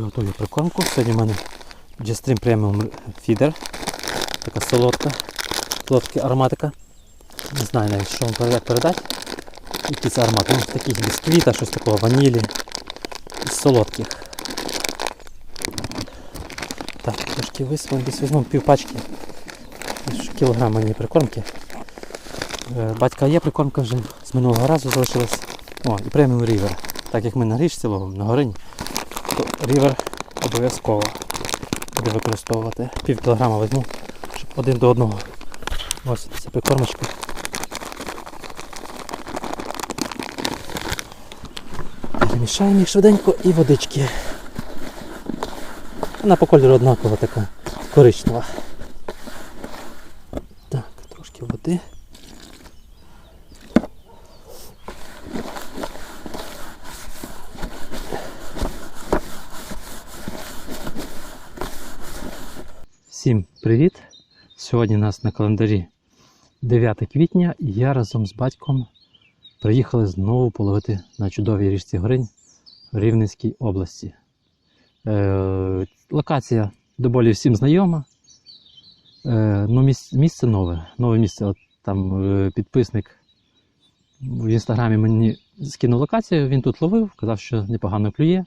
Приготую прикормку. Сьогодні в мене G-Stream Premium Feeder. Така солодка. Солодка ароматика. Не знаю навіть, що вам як передати. Який це аромат. Ну, такий бісквіта, щось такого, ванілі. Із солодких. Так, трошки висвоїмо, десь візьмемо пів пачки. Кілограм мені прикормки. Е, Батька є прикормка вже з минулого разу залишилась. О, і преміум рівер. Так як ми на річці ловимо, на горині, то рівер обов'язково буде використовувати. Пів кілограма візьму, щоб один до одного. Ось це прикормочка. Перемішаємо їх швиденько і водички. Вона по кольору однакова така коричнева. Так, трошки води. Всім привіт! Сьогодні у нас на календарі 9 квітня і я разом з батьком приїхали знову половити на чудовій річці Горинь в Рівненській області. Е, локація доволі всім знайома. Е, ну, місце, місце нове. Нове місце. От там е, підписник в інстаграмі мені скинув локацію, він тут ловив, казав, що непогано клює.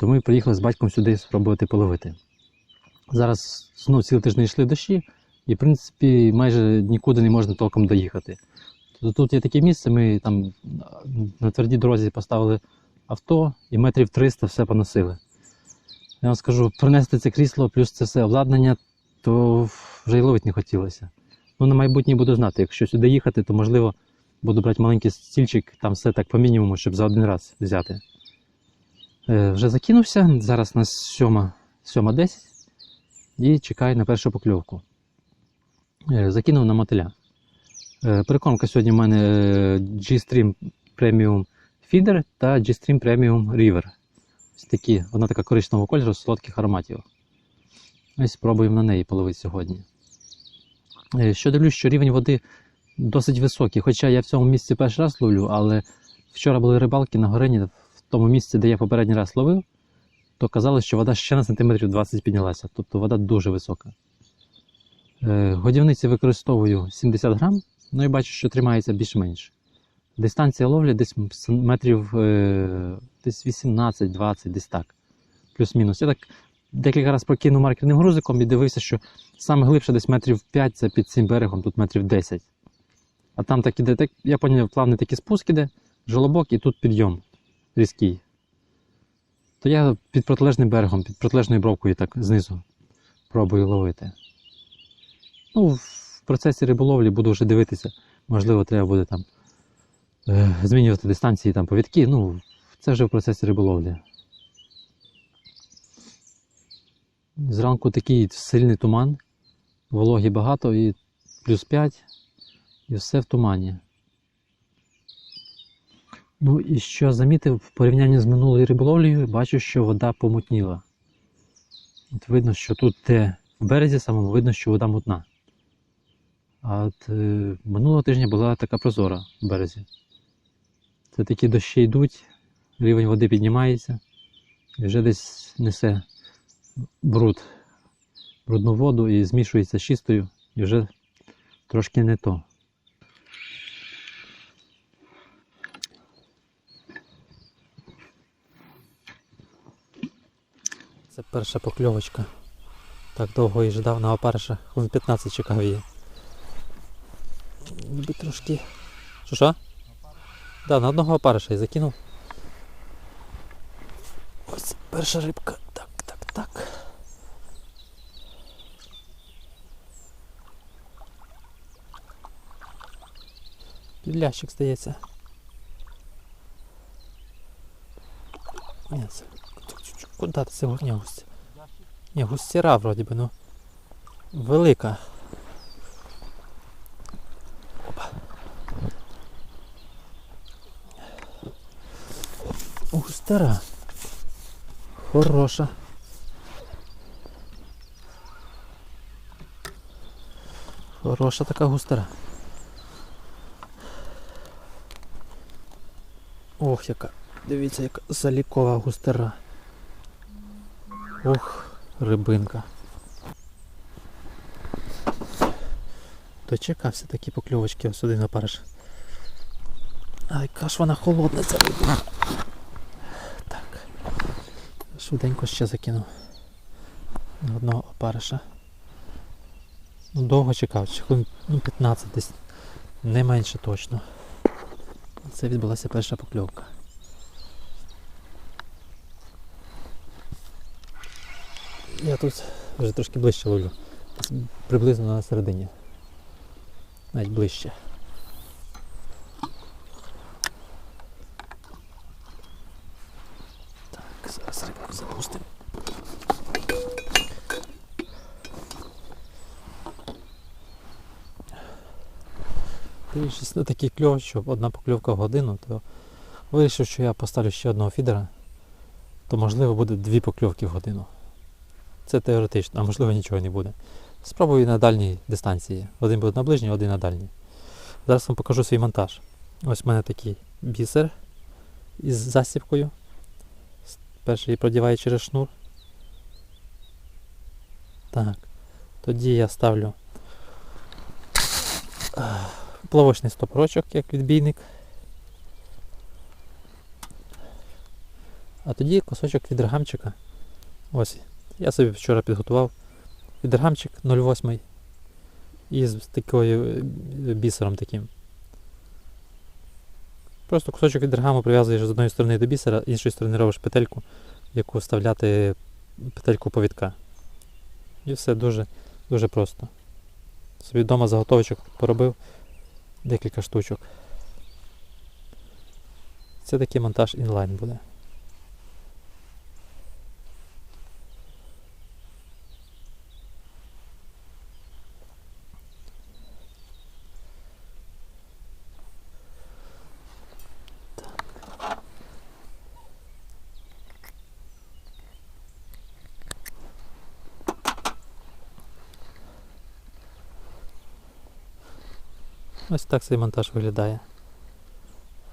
Тому і приїхали з батьком сюди спробувати половити. Зараз знову цілий тиждень йшли дощі, і в принципі майже нікуди не можна толком доїхати. Тобто тут є таке місце, ми там на твердій дорозі поставили авто і метрів 300 все поносили. Я вам скажу, принести це крісло, плюс це все обладнання, то вже й ловити не хотілося. Ну, на майбутнє буду знати, якщо сюди їхати, то можливо буду брати маленький стільчик, там все так по мінімуму, щоб за один раз взяти. Е, вже закинувся, зараз у нас 7, 7.10 і чекаю на першу покльовку. Е, Закинув на мотиля. Е, сьогодні в мене е, G-Stream Premium Feeder та G-Stream Premium River. Ось такі, вона така коричневого кольору, солодких ароматів. Ось спробуємо на неї половити сьогодні. Що дивлюсь, що рівень води досить високий. Хоча я в цьому місці перший раз ловлю, але вчора були рибалки на горині, в тому місці, де я попередній раз ловив, то казали, що вода ще на сантиметрів 20 піднялася. Тобто вода дуже висока. Е, Годівниці використовую 70 грам, ну і бачу, що тримається більш-менш. Дистанція ловлі десь метрів е, десь 18-20, десь так. Плюс-мінус. Я так декілька разів прокинув маркерним грузиком і дивився, що саме глибше десь метрів 5 це під цим берегом, тут метрів 10. А там так іде, так, я поняв, плавний такий спуск іде, жолобок і тут підйом різкий. То я під протилежним берегом, під протилежною бровкою так знизу пробую ловити. Ну, в процесі риболовлі буду вже дивитися. Можливо, треба буде там е, змінювати дистанції там повідки. Ну, це вже в процесі риболовлі. Зранку такий сильний туман, вологі багато і плюс 5, і все в тумані. Ну і що замітив в порівнянні з минулою риболовлею, бачу, що вода помутніла. От видно, що тут де в березі самому видно, що вода мутна. А от е, минулого тижня була така прозора в березі. Це такі дощі йдуть, рівень води піднімається і вже десь несе бруд, брудну воду і змішується з чистою, і вже трошки не то. Це перша покльовочка. Так довго її ждав на опариша. Хвилин 15 чекав її. Ніби трошки. Що що? Да, на одного опариша і закинув. Ось перша рибка. Так, так, так. Підлящик здається. Ні, це... Куди ти це вогня гусь? Ні, густіра вроді би, ну. Велика. Опа. Густера. Хороша. Хороша така густера. Ох, яка. Дивіться, яка залікова густера. Ох, рибинка. Дочекався такі покльовочки ось один опариш. Ай, яка ж вона холодна ця риба. Так. Швиденько ще закинув. Одного опариша. Ну, довго чекав, ну 15 десь. Не менше точно. Це відбулася перша покльовка. Я тут вже трошки ближче ловлю. Приблизно на середині. Навіть ближче. Так, зараз рибку запустимо. Дивлячись на такий кльов, що одна покльовка в годину, то вирішив, що я поставлю ще одного фідера, то можливо буде дві покльовки в годину. Це теоретично, а можливо нічого не буде. Спробую на дальній дистанції. Один буде на ближній, один на дальній. Зараз вам покажу свій монтаж. Ось в мене такий бісер із засібкою. Перший продіваю через шнур. Так. Тоді я ставлю е, плавочний стопорочок, як відбійник. А тоді кусочок від рогамчика. Ось. Я собі вчора підготував відергамчик 0,8 і з такою е, бісером таким. Просто кусочок відергаму прив'язуєш з одної сторони до бісера, з іншої сторони робиш петельку, в яку вставляти петельку повідка. І все дуже, дуже просто. Собі вдома заготовочок поробив декілька штучок. Це такий монтаж інлайн буде. Ось так цей монтаж виглядає.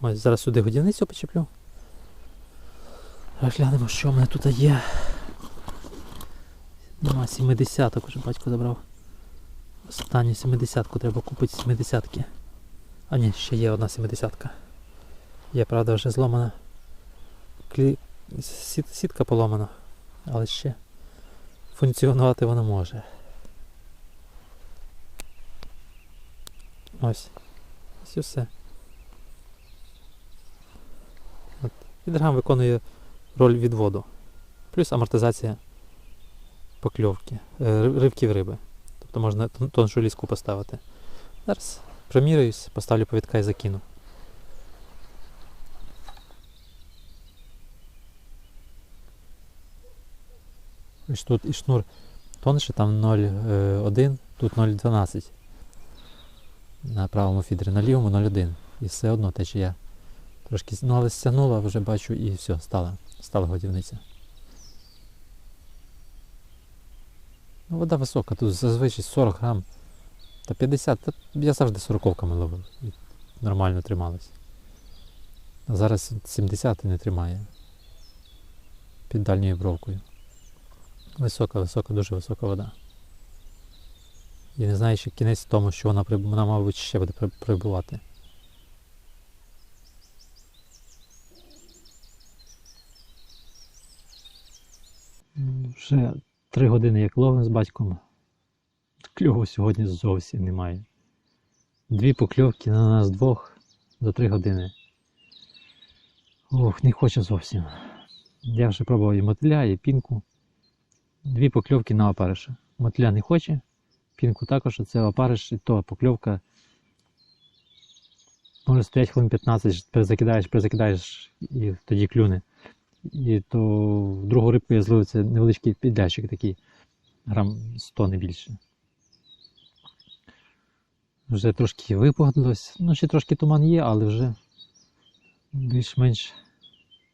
Ось зараз сюди годівницю почеплю. Глянемо, що в мене тут є. Нема 70-ок уже батько забрав. Останню 70-ку треба купити 70-ки. А ні, ще є одна 70-ка. Є, правда, вже зломана. Клі... Сітка поломана, але ще функціонувати вона може. Ось. Ось і все. От. Відргам виконує роль відводу. Плюс амортизація покльовки, е, ривків риби. Тобто можна тоншу ліску поставити. Зараз проміряюсь, поставлю повідка і закину. Ось тут і шнур тонше, там 0,1, тут 0,12 на правому фідері, на лівому 0,1. І все одно течія. Трошки ну, але стягнула, вже бачу і все, стала, стала годівниця. Ну, вода висока, тут зазвичай 40 грам та 50, та я завжди 40 ловив. І нормально трималась. А зараз 70 і не тримає. Під дальньою бровкою. Висока, висока, дуже висока вода. І не знаю, ще кінець в тому, що вона, вона мабуть, ще буде прибувати. Вже три години як ловим з батьком. Кльову сьогодні зовсім немає. Дві покльовки на нас двох за три години. Ох, не хоче зовсім. Я вже пробував і мотиля, і пінку. Дві покльовки на опариша. Мотиля не хоче, пінку також, а це опариш, і то покльовка. Може стоять хвилин 15, перезакидаєш, перезакидаєш і тоді клюне. І то в другу рибку я зловив це невеличкий підлящик такий, грам 100 не більше. Вже трошки випогодилось. Ну, ще трошки туман є, але вже більш-менш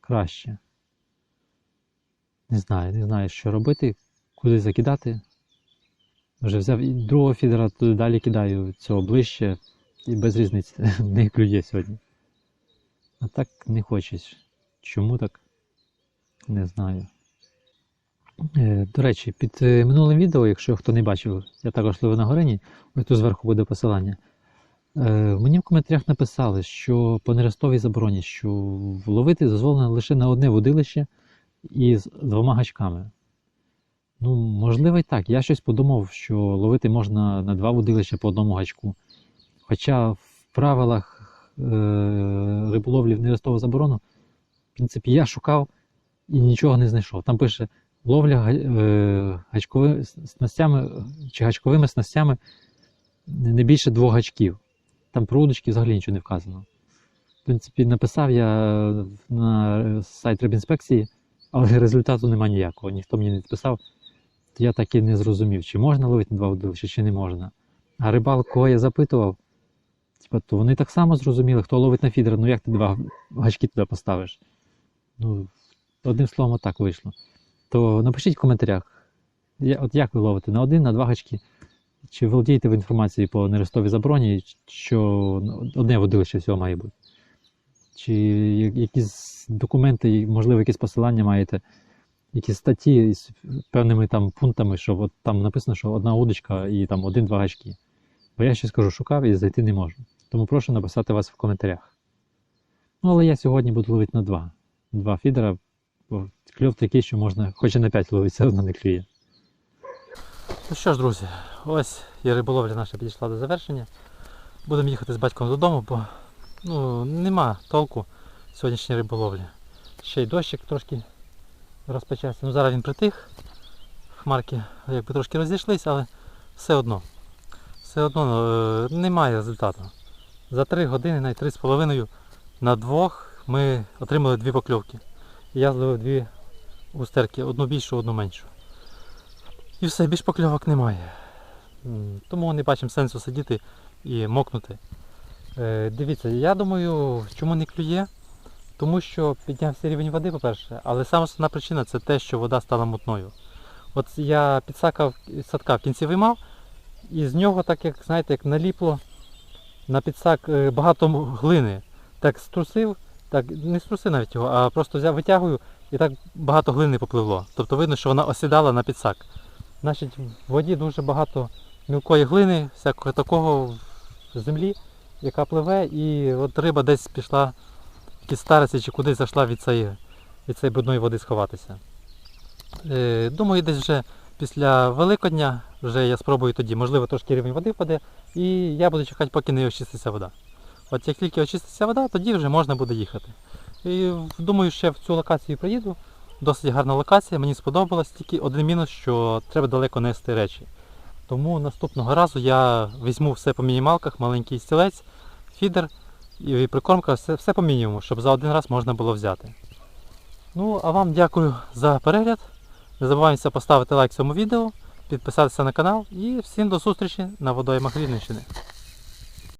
краще. Не знаю, не знаю, що робити, куди закидати. Вже взяв і другого фідера, туди далі кидаю цього ближче і без різниці не клює сьогодні. А так не хочеш. Чому так? Не знаю. Е, До речі, під е, минулим відео, якщо хто не бачив, я також ловив на горині, ось тут зверху буде посилання. Е, Мені в коментарях написали, що по нерестовій забороні, що ловити дозволено лише на одне водилище із двома гачками. Ну, можливо, і так. Я щось подумав, що ловити можна на два водилища по одному гачку. Хоча в правилах е- риболовлі в нерестову заборону, в принципі, я шукав і нічого не знайшов. Там пише ловля е- гачковими снастями чи гачковими снастями не більше двох гачків. Там про удочки взагалі нічого не вказано. В принципі, написав я на сайт рибінспекції, але результату нема ніякого. Ніхто мені не відписав. Я так і не зрозумів, чи можна ловити на два водилища, чи не можна. А рибал, кого я запитував, то вони так само зрозуміли, хто ловить на фідер, ну як ти два гачки туди поставиш? Ну, одним словом, отак вийшло. То напишіть в коментарях, от як ви ловите на один, на два гачки. Чи володієте ви інформацією по нерестовій забороні, що одне водилище всього має бути? Чи якісь документи, можливо, якісь посилання маєте, якісь статті з певними там пунктами, що от там написано, що одна удочка і там один-два гачки. Бо я ще скажу, шукав і зайти не можу. Тому прошу написати вас в коментарях. Ну, але я сьогодні буду ловити на два. Два фідера, бо кльов такий, що можна хоч і на п'ять ловити, все одно не клює. Ну що ж, друзі, ось і риболовля наша підійшла до завершення. Будемо їхати з батьком додому, бо ну, нема толку сьогоднішньої риболовлі. Ще й дощик трошки розпочався. Ну зараз він притих. Хмарки якби трошки розійшлися, але все одно. Все одно е, немає результату. За 3 години, навіть 3,5 на двох ми отримали дві покльовки. Я зловив дві густерки, одну більшу, одну меншу. І все, більш покльовок немає. Тому не бачимо сенсу сидіти і мокнути. Е, дивіться, я думаю, чому не клює? Тому що піднявся рівень води, по-перше, але саме основна причина це те, що вода стала мутною. От я підсакав садка в кінці виймав, і з нього, так як знаєте, як наліпло на підсак е, багато глини. Так струсив, так не струсив навіть його, а просто взяв, витягую і так багато глини попливло. Тобто видно, що вона осідала на підсак. Значить, в воді дуже багато мілкої глини, всякого такого в землі, яка пливе, і от риба десь пішла стариці чи кудись зайшла від цієї, від цієї брудної води сховатися. Е, думаю, десь вже після Великодня вже я спробую тоді, можливо, трошки рівень води впаде, і я буду чекати, поки не очиститься вода. От як тільки очиститься вода, тоді вже можна буде їхати. І думаю, ще в цю локацію приїду. Досить гарна локація, мені сподобалась, тільки один мінус, що треба далеко нести речі. Тому наступного разу я візьму все по мінімалках, маленький стілець, фідер і прикормка, все, все по мінімуму, щоб за один раз можна було взяти. Ну, а вам дякую за перегляд. Не забувайте поставити лайк цьому відео, підписатися на канал і всім до зустрічі на водоймах Рівненщини.